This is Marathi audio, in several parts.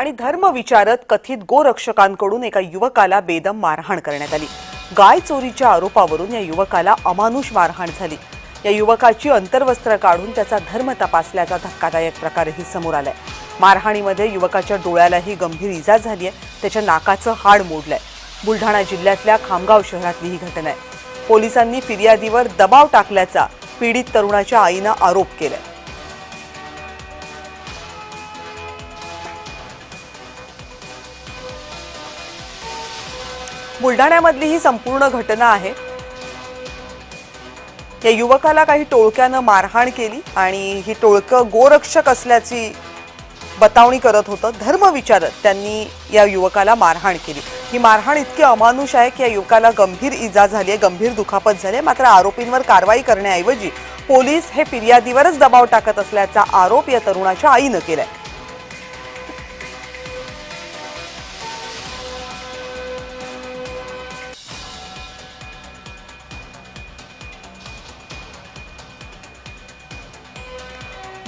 आणि धर्म विचारत कथित गोरक्षकांकडून एका युवकाला बेदम मारहाण करण्यात आली. गाय चोरीच्या आरोपावरून या युवकाला अमानुष मारहाण झाली. या युवकाची अंतर्वस्त्र काढून त्याचा धर्म तपासल्याचा धक्कादायक प्रकारही समोर आलाय. मारहाणीमध्ये युवकाच्या डोळ्यालाही गंभीर इजा झाली आहे त्याच्या नाकाचं हाड मोडलंय. बुलढाणा जिल्ह्यातल्या खामगाव शहरातली ही घटना आहे. पोलिसांनी फिर्यादीवर दबाव टाकल्याचा पीडित तरुणाच्या आईनं आरोप केलाय. बुलढाण्यामधली ही संपूर्ण घटना आहे. या युवकाला काही टोळक्यानं मारहाण केली आणि ही टोळकं गोरक्षक असल्याची बतावणी करत होतं. धर्म विचारत त्यांनी या युवकाला मारहाण केली. ही मारहाण इतकी अमानुष आहे की या युवकाला गंभीर इजा झाली आहे गंभीर दुखापत झाली आहे. मात्र आरोपींवर कारवाई करण्याऐवजी पोलीस हे फिर्यादीवरच दबाव टाकत असल्याचा आरोप या तरुणाच्या आईनं केलाय.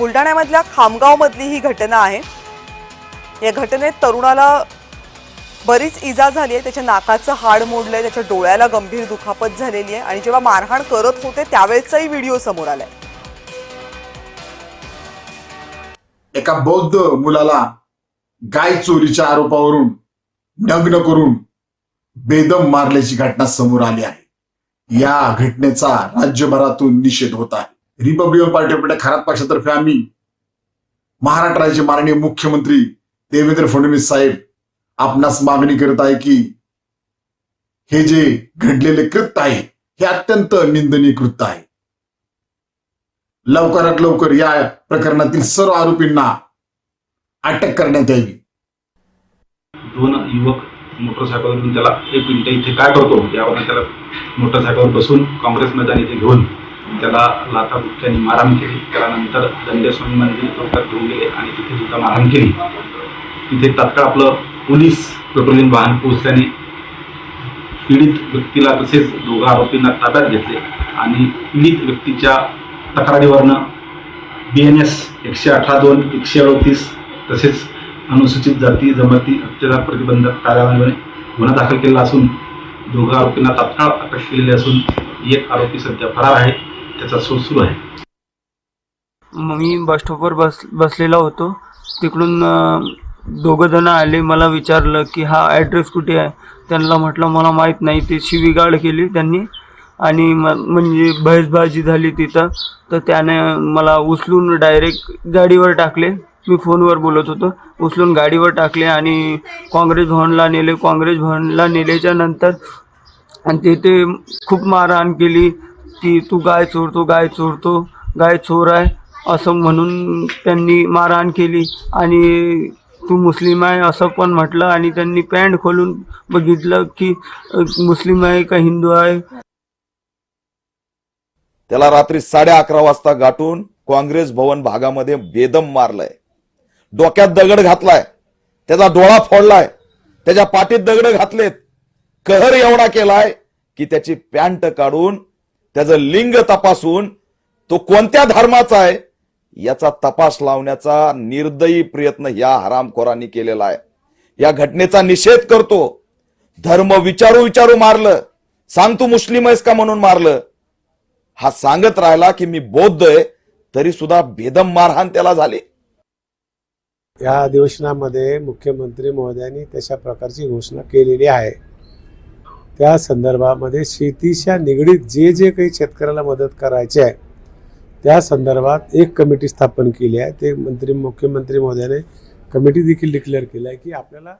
बुलढाण्यामधल्या खामगावमधली ही घटना आहे. या घटनेत तरुणाला बरीच इजा झाली आहे. त्याच्या नाकाचं हाड मोडलंय. त्याच्या डोळ्याला गंभीर दुखापत झालेली आहे. आणि जेव्हा मारहाण करत होते त्यावेळेचाही व्हिडिओ समोर आलाय. एका बौद्ध मुलाला गाय चोरीच्या आरोपावरून नग्न करून बेदम मारल्याची घटना समोर आली आहे. या घटनेचा राज्यभरातून निषेध होत आहे. Republican party of India Kharat पक्षातर्फे आम्ही महाराष्ट्र राज्याचे माननीय मुख्यमंत्री देवेंद्र फडणवीस साहेब आपणास मागणी करत आहे की हे जे घडलेले कृत्य आहे हे अत्यंत निंदनीय कृत्य आहे. लवकरात लवकर या प्रकरणातील सर्व आरोपींना अटक करण्यात यावी. दोन युवक मोटरसायकलवरून त्याला एक मिनिट इथे काय करतो? यावर त्याला मोटरसायकलवर बसून काँग्रेस मैदान इथे घेऊन त्याला लाथा बुक्क्यांनी मारहाण केली. त्यानंतर दंडेस्वामी मंदिर चौकात घेऊन गेले आणि तिथे सुद्धा मारहाण केली. तिथे तात्काळ आपलं पोलीस पेट्रोलिंग वाहन पोहोचल्याने पीडित व्यक्तीला तसेच दोघा आरोपींना ताब्यात घेतले आणि पीडित व्यक्तीच्या तक्रारीवरनं बी एन एस एकशे अठरा दोन एकशे अडतीस तसेच अनुसूचित जाती जमाती अत्याचार प्रतिबंधक कार्यालयाने गुन्हा दाखल केलेला असून दोघा आरोपींना तात्काळ अटक केलेली असून एक आरोपी सध्या फरार आहे. त्याचा सुरू आहे. मग मी बस स्टॉपवर बस बसलेला होतो. तिकडून दोघं जण आले मला विचारलं की हा ॲड्रेस कुठे आहे? त्यांना म्हटलं मला माहीत नाही. ते शिवीगाळ केली त्यांनी. आणि म म्हणजे बहसबाजी झाली तिथं. तर त्याने मला उचलून डायरेक्ट गाडीवर टाकले. मी फोनवर बोलत होतो. उचलून गाडीवर टाकले आणि काँग्रेस भवनला नेले. काँग्रेस भवनला नेल्याच्या नंतर आणि तिथे खूप मारहाण केली. की तू गाय चोरतो गाय चोरतो गाय चोर आहे असं म्हणून त्यांनी मारहाण केली. आणि तू मुस्लिम आहे असं पण म्हटलं. आणि त्यांनी पॅन्ट खोलून बघितलं की मुस्लिम आहे का हिंदू आहे? त्याला रात्री साडे अकरा वाजता गाठून काँग्रेस भवन भागामध्ये बेदम मारलाय. डोक्यात दगड घातलाय. त्याचा डोळा फोडलाय. त्याच्या पाठीत दगड घातलेत. कहर एवढा केलाय की त्याची पॅन्ट काढून त्याचं लिंग तपासून तो कोणत्या धर्माचा आहे याचा तपास लावण्याचा निर्दयी प्रयत्न या हरामखोरांनी केलेला आहे. या घटनेचा निषेध करतो. धर्म विचारू विचारू मारलं. सांग तू मुस्लिम आहेस का म्हणून मारलं. हा सांगत राहिला की मी बौद्ध आहे तरी सुद्धा बेदम मारहाण त्याला झाले. या अधिवेशनामध्ये मुख्यमंत्री महोदयांनी तशा प्रकारची घोषणा केलेली आहे. त्या संदर्भामध्ये शेतीच्या निगडीत जे जे काही शेतकऱ्याला मदत करायची आहे त्या संदर्भात एक कमिटी स्थापन केली आहे. ते मंत्री मुख्यमंत्री महोदयाने कमिटी देखील डिक्लेअर केली आहे की आपल्याला